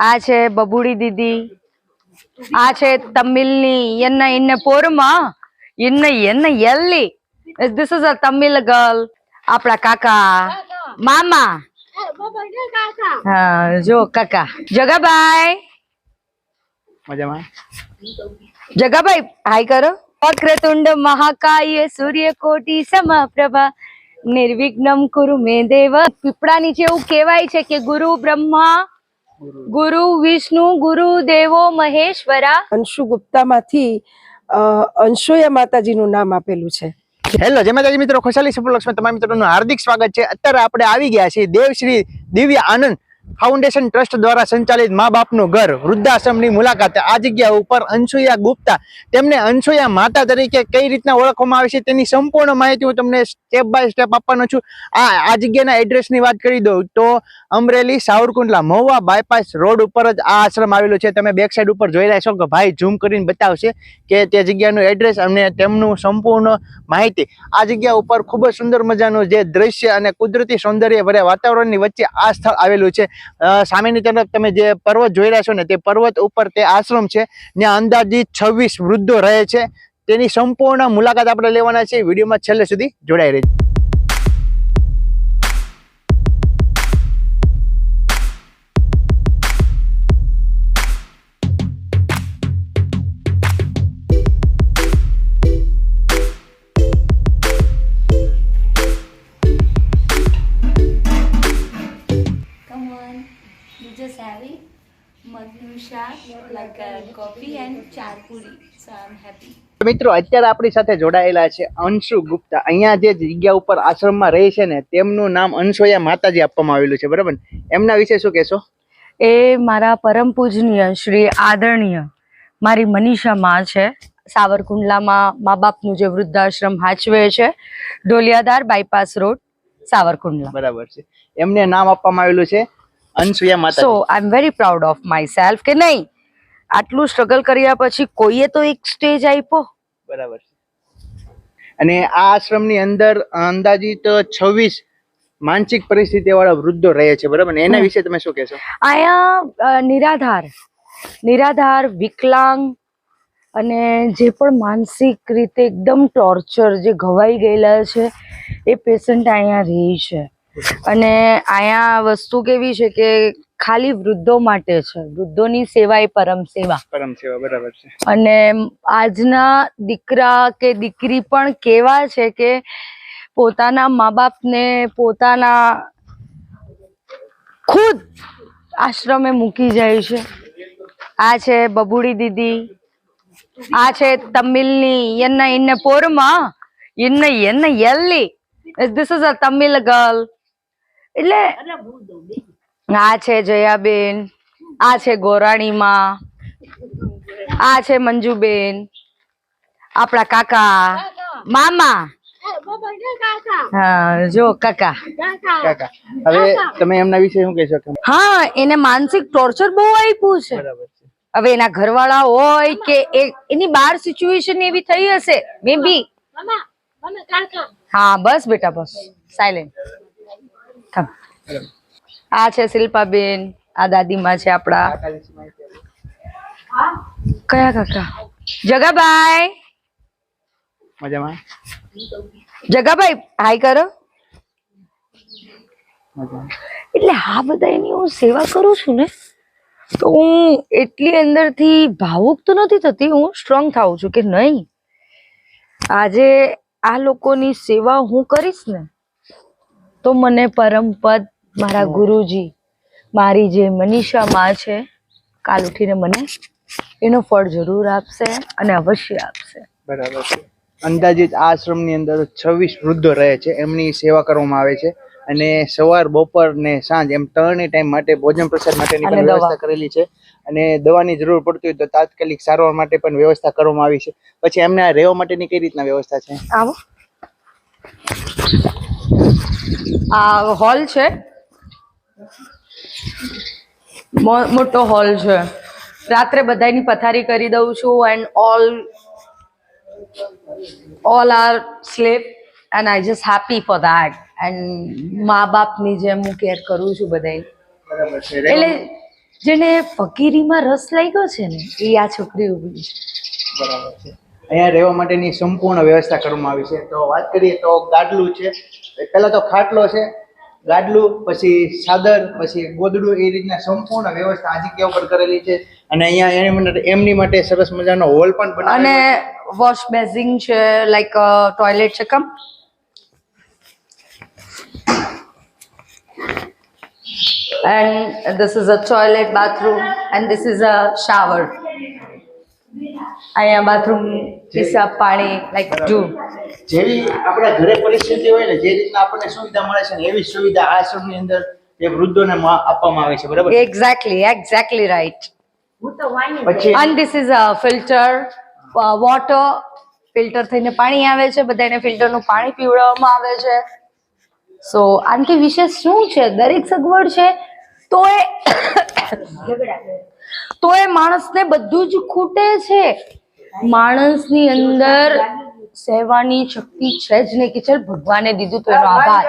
આ છે બબુડી દીદી આ છે તમિલની என்ன இன்ன પોરમા இன்ன என்ன எல்லி this is a tamil girl આપણા કાકા મામા હા જો કાકા જગાભાઈ મજામાં જગાભાઈ હાય કરો વક્રતુંડ મહાકાય સૂર્યકોટી સમપ્રભા નિર્વિઘ્નમ કુરુ મે દેવ પીપળા નીચે એવું કહેવાય છે કે ગુરુ બ્રહ્મા ગુરુ. વિષ્ણુ ગુરુ દેવો મહેશ્વરા. અંશુ ગુપ્તામાંથી અંશોયા માતાજીનું નામ આપેલું છે. હેલો જય માતાજી મિત્રો ખુશાલી સફળ લક્ષ્મી તમારા મિત્રોનું હાર્દિક સ્વાગત છે. અત્યારે આપણે આવી ગયા છીએ દેવશ્રી દિવ્ય આનંદ ફાઉન્ડેશન ટ્રસ્ટ દ્વારા સંચાલિત મા બાપનું ઘર વૃદ્ધાશ્રમની મુલાકાતે. આ જગ્યા ઉપર અંશુયા ગુપ્તા. તેમને અંશુયા માતા તરીકે કઈ રીતના ઓળખવામાં આવે છે તેની સંપૂર્ણ માહિતી હું તમને સ્ટેપ બાય સ્ટેપ આપવાનો છું. આ આ જગ્યાના એડ્રેસની વાત કરી દઉં તો અમરેલી સાવરકુંડલા મહુવા બાયપાસ રોડ ઉપર જ આ આશ્રમ આવેલો છે. તમે બેક સાઈડ ઉપર જોઈ રહ્યા છો કે ભાઈ ઝૂમ કરીને બતાવશે કે તે જગ્યાનું એડ્રેસ અને તેમનું સંપૂર્ણ માહિતી. આ જગ્યા ઉપર ખૂબ જ સુંદર મજાનું જે દ્રશ્ય અને કુદરતી સૌંદર્ય ભર્યા વાતાવરણની વચ્ચે આ સ્થળ આવેલું છે. સામેની તરફ તમે જે પર્વત જોઈ રહ્યા છો ને, તે પર્વત ઉપર તે આશ્રમ છે. ત્યાં અંદાજિત છવ્વીસ વૃદ્ધો રહે છે. તેની સંપૂર્ણ મુલાકાત આપણે લેવાના છે વિડીયોમાં છેલ્લે સુધી જોડાઈ રહી Come મિત્રો અત્યારે આપણી સાથે જોડાયેલા છે અંશુ ગુપ્તા. અહીંયા જે જગ્યા ઉપર આશ્રમમાં રહે છે ને તેમનું નામ અંશોયા માતાજી આપવામાં આવેલું છે બરાબર એમના વિશે શું કહેશો? એ મારા પરમ પૂજનીય શ્રી આદરણીય મારી મનીષા માં છે. સાવરકુંડલામાં મા બાપનું જે વૃદ્ધાશ્રમ હાચવે છે ઢોલિયાદાર બાયપાસ રોડ સાવરકુંડલા. બરાબર છે. એમને નામ આપવામાં આવેલું છે અંશુયા સો માતા I am very proud of myself કે નહીં આટલું સ્ટ્રગલ કર્યા પછી કોઈએ તો એક સ્ટેજ આપ્યો? બરાબર અને આ આશ્રમની અંદર અંદાજિત છવ્વીસ માનસિક પરિસ્થિતિ વાળા વૃદ્ધો રહે છે બરાબર? ને એના વિશે તમે શું કહેશો? અહીંયા નિરાધાર. નિરાધાર વિકલાંગ અને જે પણ માનસિક રીતે એકદમ ટોર્ચર જે ઘવાઈ ગયેલા છે એ પેશન્ટ અહીંયા રહે છે. અને અહીંયા વસ્તુ કેવી છે કે ખાલી વૃદ્ધો માટે છે. વૃદ્ધોની સેવા એ પરમ સેવા. પરમ સેવા બરાબર છે. અને આજના દીકરા કે દીકરી પણ કેવા છે કે પોતાના મા બાપને પોતાના ખુદ આશ્રમે મૂકી જાય છે. આ છે બબુડી દીદી. આ છે તમિલની એના એને પોરમાં. એને એને યલ્લી. This is a Tamil girl એટલે આ છે જયાબેન આ છે ગોરાણીમાં આ છે મંજુબેન આપણા કાકા મામા. હા જો કાકા. કાકા હવે તમે એમના વિશે શું કહેશો? હા એને માનસિક ટોર્ચર બહુ આપ્યું છે. હવે એના ઘરવાળા હોય કે એની બાર સિચ્યુએશન એવી થઈ હશે મે બી હા બસ બેટા બસ. સાયલેન્ટ આ છે શિલ્પાબેન આ દાદીમાં છે આપણા. કયા કાકા? જગાભાઈ. મજામાં? જગાભાઈ હાય કરો. એટલે આ બધા એની હું સેવા કરું છું ને તો હું એટલી અંદરથી ભાવુક તો નથી થતી હું સ્ટ્રોંગ થાઉં છું કે નહીં. આજે આ લોકોની સેવા હું કરીશ ને તો મને પરમ પદ મારા ગુરુજી મારી જે મનીષા માં છે કાલ ઉઠીને મને એનો ફળ જરૂર આપશે અને અવશ્ય આપશે. બરાબર છે. અંદાજિત આ આશ્રમની અંદર છવ્વીસ વૃદ્ધો રહે છે. એમની સેવા કરવામાં આવે છે અને સવાર બપોર ને સાંજ એમ ત્રણેય ટાઈમ માટે ભોજન પ્રસાદ માટેની પણ વ્યવસ્થા કરેલી છે. અને દવાની જરૂર પડતી હોય તો તાત્કાલિક સારવાર માટે પણ વ્યવસ્થા કરવામાં આવી છે. પછી એમને રહેવા માટેની કઈ રીતના વ્યવસ્થા છે? આવો. આ હોલ છે. મોટો હોલ છે. રાત્રે બધાની પથારી કરી દઉં છું and all all are sleep and I just happy for that and મા બાપની જેમ હું કેર કરું છું બધાની બરાબર છે. એટલે જેને ફકીરીમાં રસ લાગ્યો છે ને એ આ છોકરી ઊભી છે. બરાબર છે. અહીંયા રહેવા માટેની સંપૂર્ણ વ્યવસ્થા કરવામાં આવી છે. તો વાત કરીએ તો ગાડલું છે. પહેલાં તો ખાટલો છે. ગાડલું પછી સાદર પછી ગોદડું એ રીતના સંપૂર્ણ વ્યવસ્થા આ જગ્યા ઉપર કરેલી છે. અને અહીંયા એની માટે એમની માટે સરસ મજાનો હોલ પણ બનાવેલો અને વોશ બેઝિંગ છે લાઈક ટોયલેટ છે કમ? And this is a toilet bathroom and this is a shower. અહીંયા બાથરૂમ પિસાબ પાણી લાઈક જો. જેવી આપણા ઘરે પરિસ્થિતિ હોય ને જે રીતના આપણને સુવિધા મળે છે ને એવી સુવિધા આ આશ્રમની અંદર એ વૃદ્ધોને આપવામાં આવે છે બરાબર? એક્ઝેક્ટલી એક્ઝેક્ટલી રાઈટ પછી this is a filter filter uh, filter થઈને પાણી આવે છે બધાને ફિલ્ટરનું પાણી પીવડાવવામાં આવે છે. સો આનાથી વિશેષ શું છે? દરેક સગવડ છે તો એ તો એ માણસને બધું જ ખૂટે છે. માણસની અંદર સહેવાની શક્તિ છે જ નહીં કે ચાલ ભગવાને દીધું તો એનો આભાર.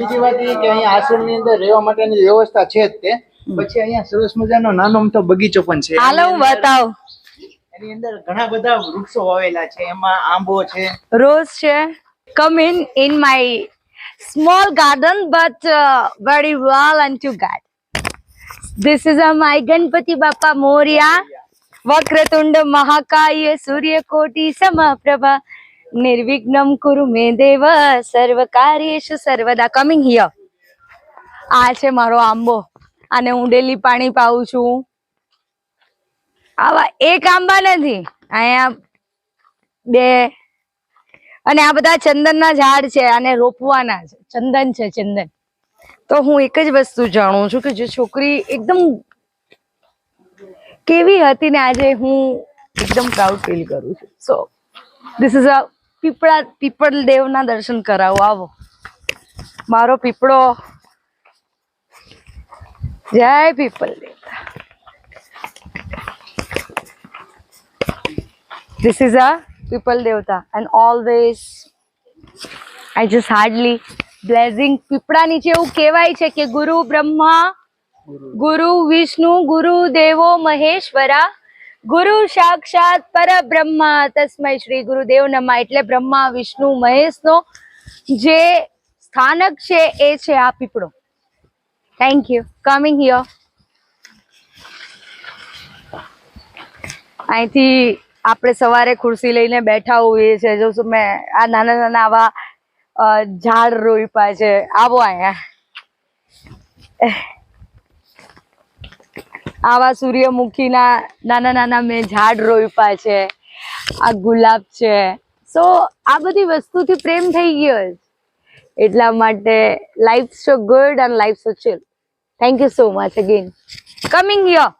બીજી વાત એ કે અહીંયા આશ્રમની અંદર રહેવા માટેની વ્યવસ્થા છે જ તે. પછી અહીંયા સરસ મજાનો નાનો મોટો બગીચો પણ છે. હાલો હું બતાવ. એની અંદર ઘણા બધા વૃક્ષો વાવેલા છે. એમાં આંબો છે. રોઝ છે. Come in in my small garden but very well and to God. This is a my Ganpati Bappa Moria. Vakratunda Mahakaya Surya Koti Samaprabha. Nirvignam Kuru Me Deva Sarvakaryeshu Sarvada. Coming here. આ છે મારો આંબો આને હું daily પાણી પાઉં છું આવા એક આંબા નથી અહીંયા બે અને આ બધા ચંદનના ઝાડ છે આને રોપવાના છે ચંદન છે ચંદન તો હું એક જ વસ્તુ જાણું છું કે જે છોકરી એકદમ કેવી હતી ને આજે હું એકદમ પ્રાઉડ ફીલ કરું છું. સો ધીસ ઇઝ અ પીપળા, પીપળ દેવના દર્શન કરાવો, આવો. મારો પીપળો. જય પીપલ દેવતા. This is a peepal devta. And always I just hardly blessing પીપળા નીચે એવું કહેવાય છે કે ગુરુ બ્રહ્મા, ગુરુ વિષ્ણુ, ગુરુ દેવો, મહેશ્વરા, ગુરુ સાક્ષાત પરબ્રહ્મા. તસ્મય શ્રી ગુરુદેવ નમા. એટલે બ્રહ્મા, વિષ્ણુ, મહેશનો જે સ્થાનક છે એ છે આ પીપળો. થેન્ક યુ કમિંગ હિયર અહીંથી આપણે સવારે ખુરશી લઈને બેઠા હોઈએ છીએ. જો મેં આ નાના નાના આવા ઝાડ રોપા છે. આવો અહીંયા. આવા સૂર્યમુખીના નાના નાના મેં ઝાડ રોપા છે. આ ગુલાબ છે. સો, આ બધી વસ્તુથી પ્રેમ થઈ ગયો એટલા માટે life so good and life so chill thank you so much again coming here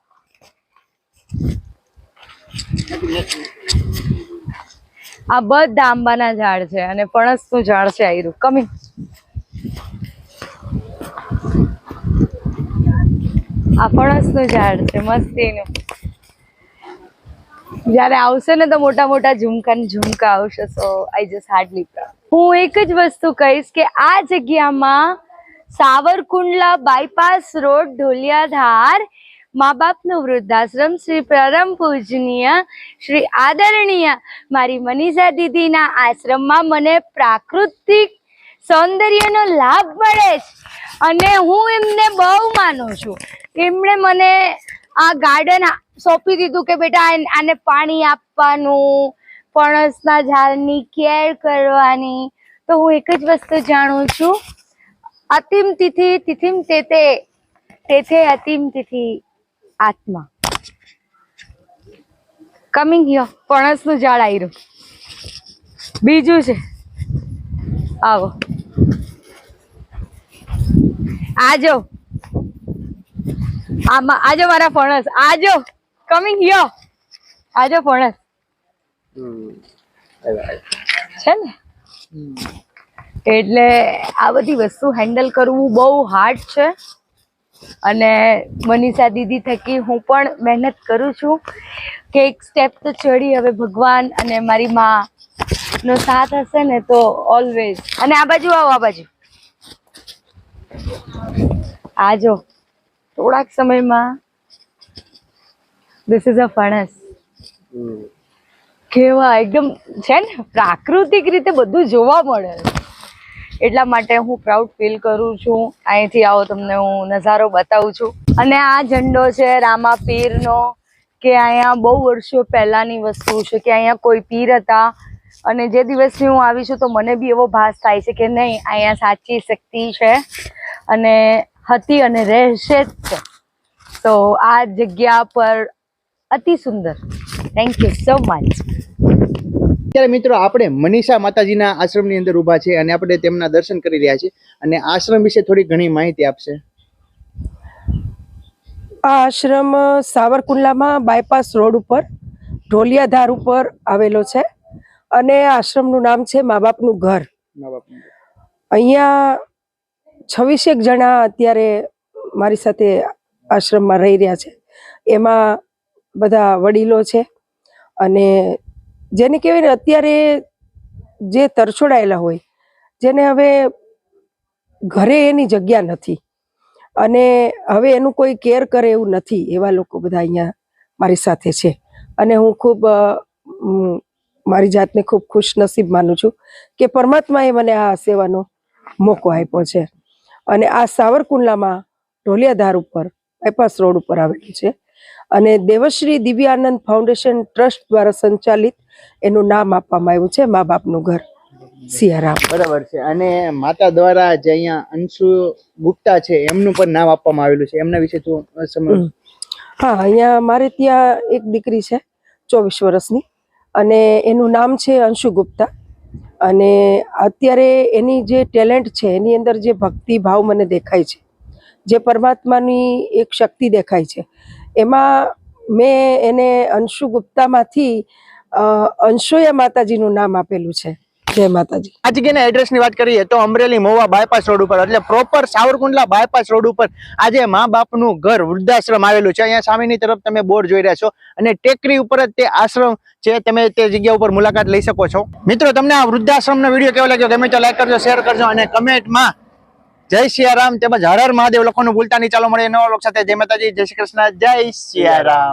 આ બધા આંબાના ઝાડ છે અને ફણસનું ઝાડ છે આયરું. કમી આ ફણસનું ઝાડ છે, મસ્તીનું. જ્યારે આવશે ને તો મોટા મોટા ઝુમકા ને ઝુમકા આવશે સો આઈ જસ્ટ હાર્ડલી હું એક જ વસ્તુ કહીશ કે આ જગ્યામાં સાવરકુંડલા બાયપાસ રોડ, ઢોલિયાધાર મા બાપનું વૃદ્ધાશ્રમ શ્રી પરમ પૂજનીય, શ્રી આદરણીય મારી મનીષા દીદીના આશ્રમમાં મને પ્રાકૃતિક સૌંદર્યનો લાભ મળે છે અને હું એમને બહુ માનું છું. એમણે મને આ ગાર્ડન સોંપી દીધું કે બેટા આને પાણી આપવાનું, ફણસના ઝાડની કેર કરવાની. તો હું એક જ વસ્તુ જાણું છું. અતિમ તિથિ તિથિમ તેતે તેથે અતિમ તિથિ આત્મા. કમિંગ હિયર ફણસનું ઝાડ આવ્યું બીજું છે. આવો. આજો. આમાં આજો મારા ફણસ. આજો. કમિંગ હિયર આજો ફણસ. છે ને? એટલે આ બધી વસ્તુ હેન્ડલ કરવું બહુ હાર્ડ છે. અને મનીષા દીદી થકી હું પણ મહેનત કરું છું કે એક સ્ટેપ તો ચડી હવે ભગવાન અને મારી માં નો સાથ હશે ને તો ઓલવેઝ અને આ બાજુ આવો આ બાજુ. આજો થોડાક સમયમાં ધીસ ઇઝ અ ફણસ કેવા એકદમ છે ને પ્રાકૃતિક રીતે બધું જોવા મળે. એટલા માટે હું પ્રાઉડ ફીલ કરું છું. અહીંથી આવો તમને હું નજારો બતાવું છું. અને આ ઝંડો છે રામા પીરનો, કે અહીંયા બહુ વર્ષો પહેલાંની વસ્તુ છે, કે અહીંયા કોઈ પીર હતા. અને જે દિવસથી હું આવી છું તો મને બી એવો ભાસ થાય છે કે નહીં, અહીંયા સાચી શક્તિ છે અને હતી અને રહેશે જ છે. તો આ જગ્યા પર અતિ સુંદર. થેન્ક યુ સો મચ અત્યારે મિત્રો આપણે મનીષા માતાજીના આશ્રમની અંદર ઊભા છે અને આપણે તેમના દર્શન કરી રહ્યા છીએ અને આશ્રમ વિશે થોડી ઘણી માહિતી આપશે. આ આશ્રમ સાવરકુંડલામાં બાયપાસ રોડ ઉપર ઢોલિયાધાર ઉપર આવેલો છે અને આશ્રમનું નામ છે મા બાપનું ઘર. અહીંયા છવ્વીસેક જણા અત્યારે મારી સાથે આશ્રમમાં રહી રહ્યા છે. એમાં બધા વડીલો છે અને જેને કહેવાય ને અત્યારે જે તરછોડાયેલા હોય, જેને હવે ઘરે એની જગ્યા નથી. અને હવે એનું કોઈ કેર કરે એવું નથી એવા લોકો બધા અહીંયા મારી સાથે છે. અને હું ખૂબ મારી જાતને ખૂબ ખુશ નસીબ માનું છું કે પરમાત્માએ મને આ સેવાનો મોકો આપ્યો છે. અને આ સાવરકુંડલામાં ઢોલિયાધાર ઉપર, બાયપાસ રોડ ઉપર આવેલું છે. અને દેવશ્રી દિવ્યાનંદ ફાઉન્ડેશન ટ્રસ્ટ દ્વારા સંચાલિત એનું નામ આપવામાં આવ્યું છે મા બાપનું ઘર સિયારામ. બરાબર છે. અને માતા દ્વારા જે અહીંયા અંશુ ગુપ્તા છે એમનું પણ નામ આપવામાં આવેલું છે. એમના વિશે તું હા અહીંયા મારે ત્યાં એક દીકરી છે ચોવીસ વર્ષની. અને એનું નામ છે અંશુ ગુપ્તા. અને અત્યારે એની જે ટેલેન્ટ છે એની અંદર જે ભક્તિ ભાવ મને દેખાય છે જે પરમાત્માની એક શક્તિ દેખાય છે એમાં મેં એને અંશુ ગુપ્તામાંથી અ, અંશોયા માતાજીનું નામ આપેલું છે. જય માતાજી. આ જગ્યાના એડ્રેસની વાત કરીએ તો અમરેલી મોવા બાયપાસ રોડ ઉપર એટલે પ્રોપર સાવરકુંડલા બાયપાસ રોડ ઉપર આજે મા બાપનું ઘર વૃદ્ધાશ્રમ આવેલું છે. અહીંયા સામેની તરફ તમે બોર્ડ જોઈ રહ્યા છો અને ટેકરી ઉપર જ તે આશ્રમ છે. તમે તે જગ્યા ઉપર મુલાકાત લઈ શકો છો. મિત્રો તમને આ વૃદ્ધાશ્રમનો વીડિયો કેવો લાગ્યો? ગમે તો લાઈક કરજો શેર કરજો અને કમેન્ટમાં જય સિયારામ તેમજ હર હર મહાદેવ લખવાનું ભૂલતા નહીં. ચાલો મળે નવા સાથે. જય માતાજી જય શ્રી કૃષ્ણ જય સિયારામ.